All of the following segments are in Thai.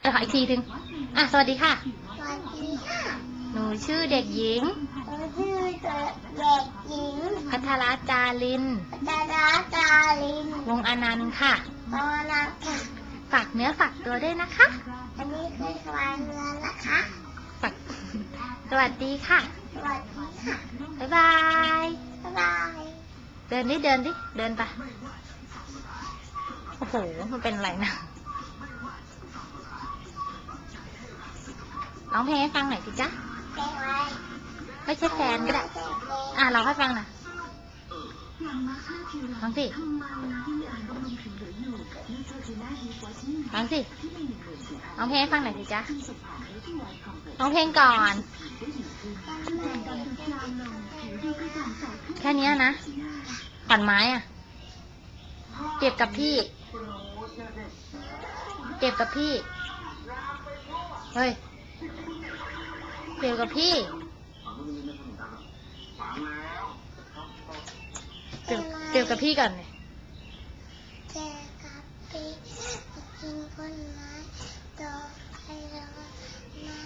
เออขออีกทีหนึ่งอะ สวัสดีค่ะ สวัสดีค่ะหนูชื่อเด็กหญิงหนูชื่อเด็กหญิงพัทรจารินดาดาจาริน วงศ์อนันต์ค่ะตอนาค่ะ ฝากเนื้อฝากตัวด้วยนะคะ อันนี้คือควายเรือนะคะฝากสวัสดีค่ะ สวัสดีค่ะ บ๊ายบาย บ๊ายบาย เดินดิ เดินดิ เดินไป โอ้โห มันเป็นอะไรนะ ร้องเพลงให้ฟังหน่อยสิจ๊ะแปลไว้ไม่ใช่แฟนก็ได้ อะร้องให้ฟังหน่อยฟังสิฟังสิร้องเพลงให้ฟังหน่อยสิจ๊ะร้องเพลงก่อน แค่เนี้ยนะขอนไม้อะเก็บกับพี่เก็บกับพี่ เฮ้ย เก็บกับพี่เก็บเก็บกับพี่ก่อนเลยเจอกับปีกินต้นไม้ดอกไม้ดอกไม้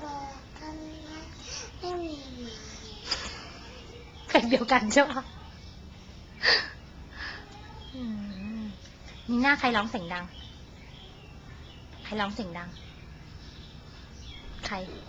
ปลูกต้นไม้ไม่มีเพลงเดียวกันใช่ปะอืมนี่หน้าใครร้องเสียงดัง ใครร้องเสียงดัง ใคร